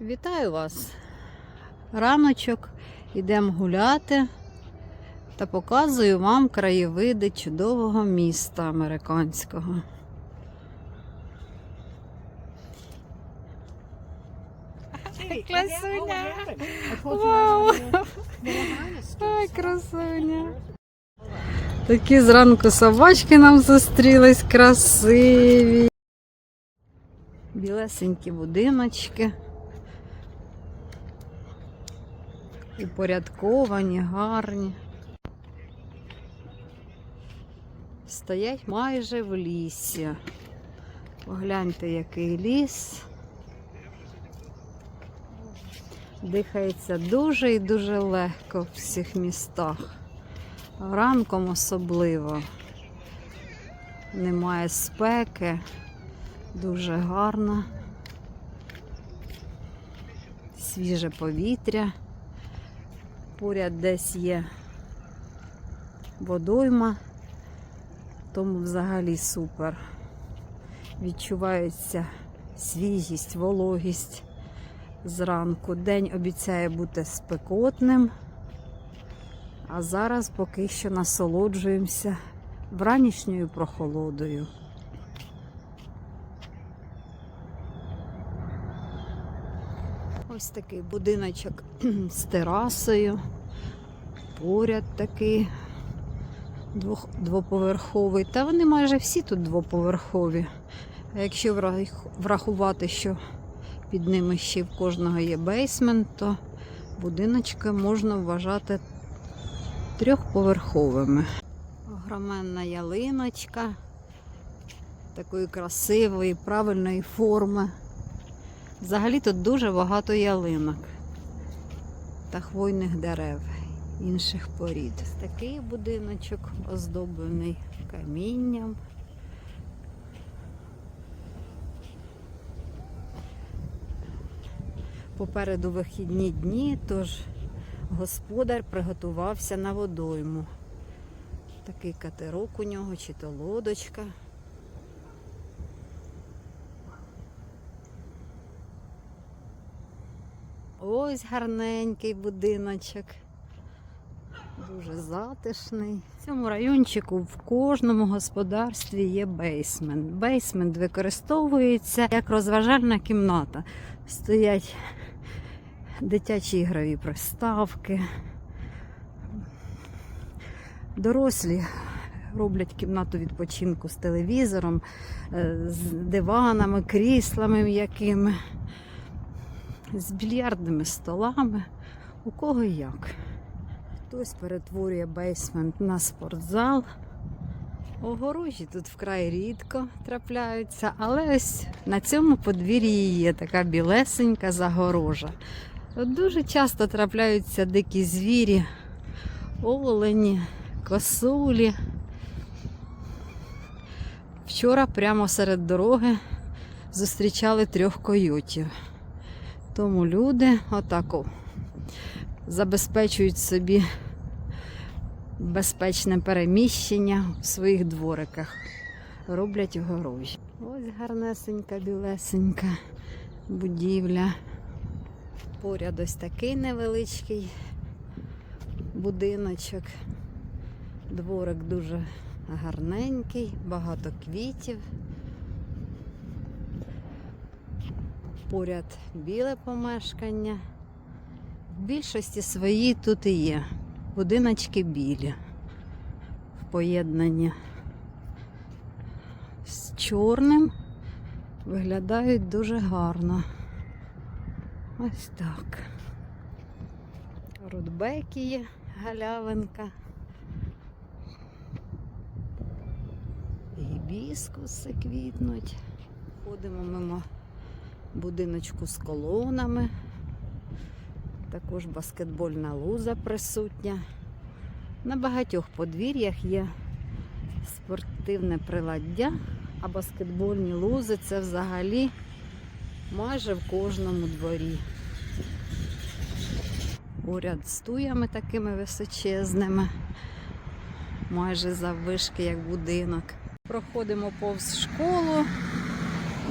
Вітаю вас! Раночок, ідемо гуляти та показую вам краєвиди чудового міста американського. Красуня! Вау! Ой, красуня! Такі зранку собачки нам зустрілись красиві. Білесенькі будиночки. Упорядковані, гарні. Стоять майже в лісі. Погляньте, який ліс. Дихається дуже і дуже легко в всіх містах. Ранком особливо. Немає спеки, дуже гарно. Свіже повітря. Поряд десь є водойма, тому взагалі супер. Відчувається свіжість, вологість зранку. День обіцяє бути спекотним, а зараз поки що насолоджуємося вранішньою прохолодою. Ось такий будиночок з терасою. Поряд такий двоповерховий. Та вони майже всі тут двоповерхові. А якщо врахувати, що під ними ще в кожного є бейсмент, то будиночки можна вважати трьохповерховими. Огроменна ялиночка такої красивої, правильної форми. Взагалі тут дуже багато ялинок та хвойних дерев інших порід. Ось Такий будиночок оздоблений камінням. Попереду вихідні дні, тож господар приготувався на водойму. Такий катерок у нього, чи то лодочка. Ось гарненький будиночок. Дуже затишний. В цьому райончику в кожному господарстві є бейсмент. Бейсмент використовується як розважальна кімната. Стоять дитячі ігрові приставки. Дорослі роблять кімнату відпочинку з телевізором, е, з диванами, кріслами м'якими з більярдними столами. У кого як. Хтось перетворює бейсмент на спортзал. Огорожі тут вкрай рідко трапляються, але ось на цьому подвір'ї є така білесенька загорожа. Дуже часто трапляються дикі звірі, олені, косулі. Вчора прямо серед дороги зустрічали трьох койотів. Тому люди отако забезпечують собі безпечне переміщення в своїх двориках. Роблять огорожі. Ось гарнесенька, білесенька будівля. Поряд ось такий невеличкий будиночок. Дворик дуже гарненький, багато квітів. Поряд біле помешкання. В більшості свої тут і є. Будиночки білі. В поєднанні з чорним виглядають дуже гарно. Ось так. Рудбеки є, галявинка. Гібіскуси квітнуть. Ходимо мимо будиночку з колонами. Також баскетбольна луза присутня. На багатьох подвір'ях є спортивне приладдя, а баскетбольні лузи це взагалі майже в кожному дворі. Уряд з туями такими височезними, майже заввишки, як будинок. Проходимо повз школу,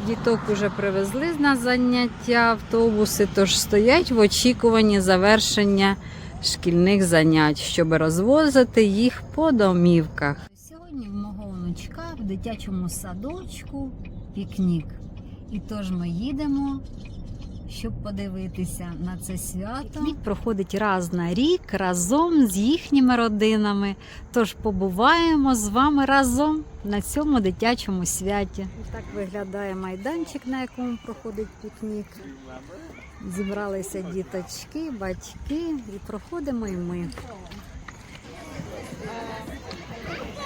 Діток уже привезли на заняття автобуси, тож стоять в очікуванні завершення шкільних занять, щоб розвозити їх по домівках. Сьогодні в мого онучка в дитячому садочку пікнік. І тож ми їдемо, щоб подивитися на це свято. Пікнік проходить раз на рік разом з їхніми родинами. Тож побуваємо з вами разом на цьому дитячому святі. Так виглядає майданчик, на якому проходить пікнік. Зібралися діточки, батьки і проходимо і ми.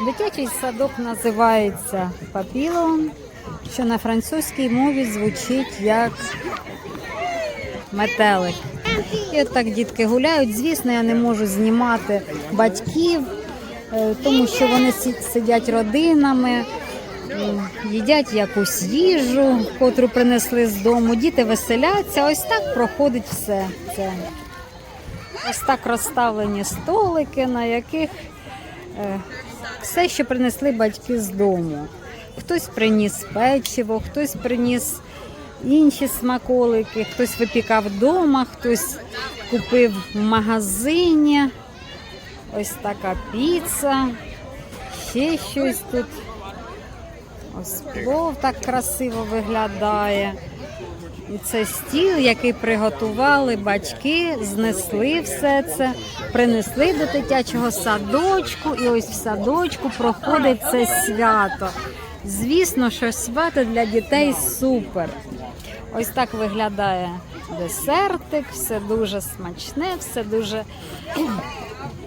Дитячий садок називається Папілон, що на французькій мові звучить як метелик. І от так дітки гуляють. Звісно, я не можу знімати батьків, е, тому що вони сидять родинами, їдять якусь їжу, котру принесли з дому. Діти веселяться. Ось так проходить все це. Ось так розставлені столики, на яких е, все, що принесли батьки з дому. Хтось приніс печиво, хтось приніс інші смаколики, хтось випікав вдома, хтось купив в магазині. Ось така піца, ще щось тут. Ось плов так красиво виглядає. І Це стіл, який приготували батьки, знесли все це, принесли до дитячого садочку, і ось в садочку проходить це свято. Звісно, що свято для дітей супер. Ось так виглядає десертик, все дуже смачне, все дуже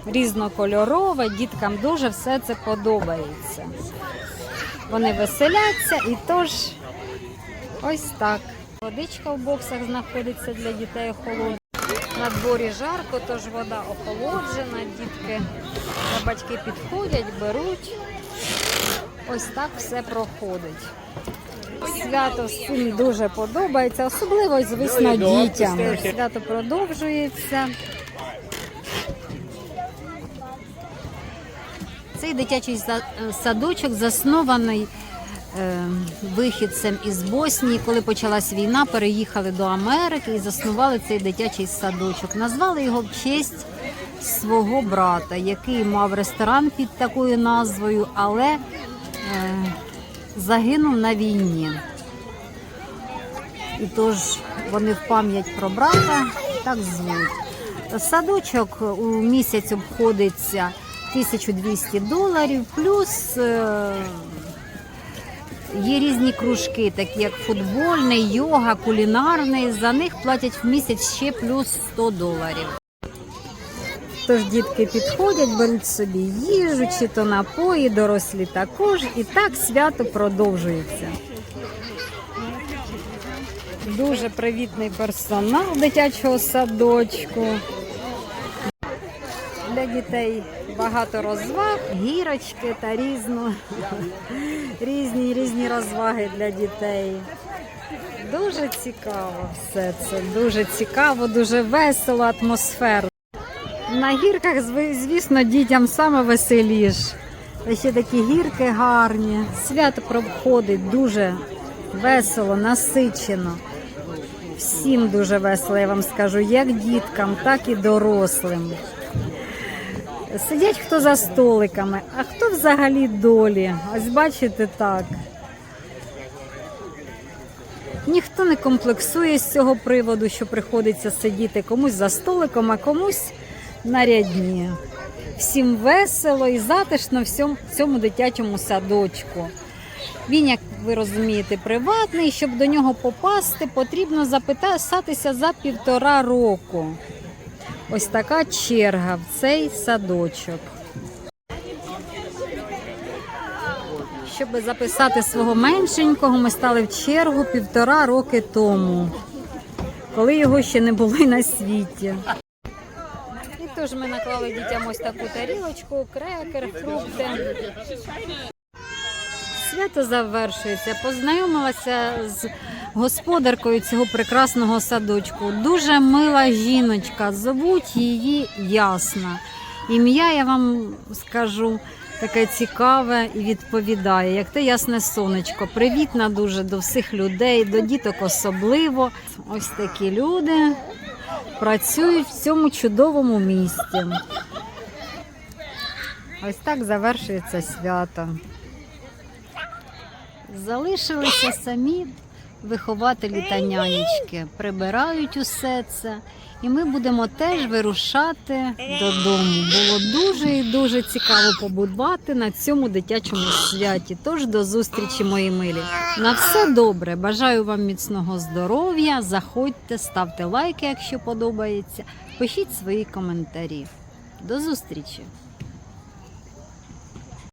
різнокольорове. Діткам дуже все це подобається. Вони веселяться і тож ось так. Водичка в боксах знаходиться для дітей охолоджена. На дворі жарко, тож вода охолоджена, дітки батьки підходять, беруть. Ось так все проходить. Свято всім дуже подобається, особливо, звісно, дітям. Свято продовжується. Цей дитячий садочок заснований е, вихідцем із Боснії. Коли почалась війна, переїхали до Америки і заснували цей дитячий садочок. Назвали його в честь свого брата, який мав ресторан під такою назвою, але е, загинув на війні. І тож вони в пам'ять про брата так звуть. Садочок у місяць обходиться 1200 доларів, плюс е, є різні кружки, такі як футбольний, йога, кулінарний. За них платять в місяць ще плюс 100 доларів. Тож дітки підходять, беруть собі їжу, чи то напої, дорослі також. І так свято продовжується. Дуже привітний персонал дитячого садочку. Для дітей багато розваг, гірочки та різно, різні різні розваги для дітей. Дуже цікаво все це, дуже цікаво, дуже весело, атмосферно. На гірках, звісно, дітям саме веселіш. Ще такі гірки гарні. Свято проходить дуже весело, насичено. Всім дуже весело, я вам скажу, як діткам, так і дорослим. Сидять хто за столиками, а хто взагалі долі. Ось бачите так. Ніхто не комплексує з цього приводу, що приходиться сидіти комусь за столиком, а комусь на рядні. Всім весело і затишно в цьому, дитячому садочку. Він, як ви розумієте, приватний. Щоб до нього попасти, потрібно записатися за півтора року. Ось така черга в цей садочок. Щоб записати свого меншенького, ми стали в чергу півтора роки тому, коли його ще не було на світі. Тож ми наклали дітям ось таку тарілочку, крекер, фрукти. Свято завершується. Познайомилася з господаркою цього прекрасного садочку. Дуже мила жіночка. Зовуть її Ясна. Ім'я я вам скажу таке цікаве і відповідає, як те ясне сонечко. Привітна дуже до всіх людей, до діток особливо. Ось такі люди працюють в цьому чудовому місті. Ось так завершується свято. Залишилися самі вихователі та нянечки, прибирають усе це. І ми будемо теж вирушати додому. Було дуже і дуже цікаво побудувати на цьому дитячому святі. Тож до зустрічі, мої милі. На все добре. Бажаю вам міцного здоров'я. Заходьте, ставте лайки, якщо подобається. Пишіть свої коментарі. До зустрічі!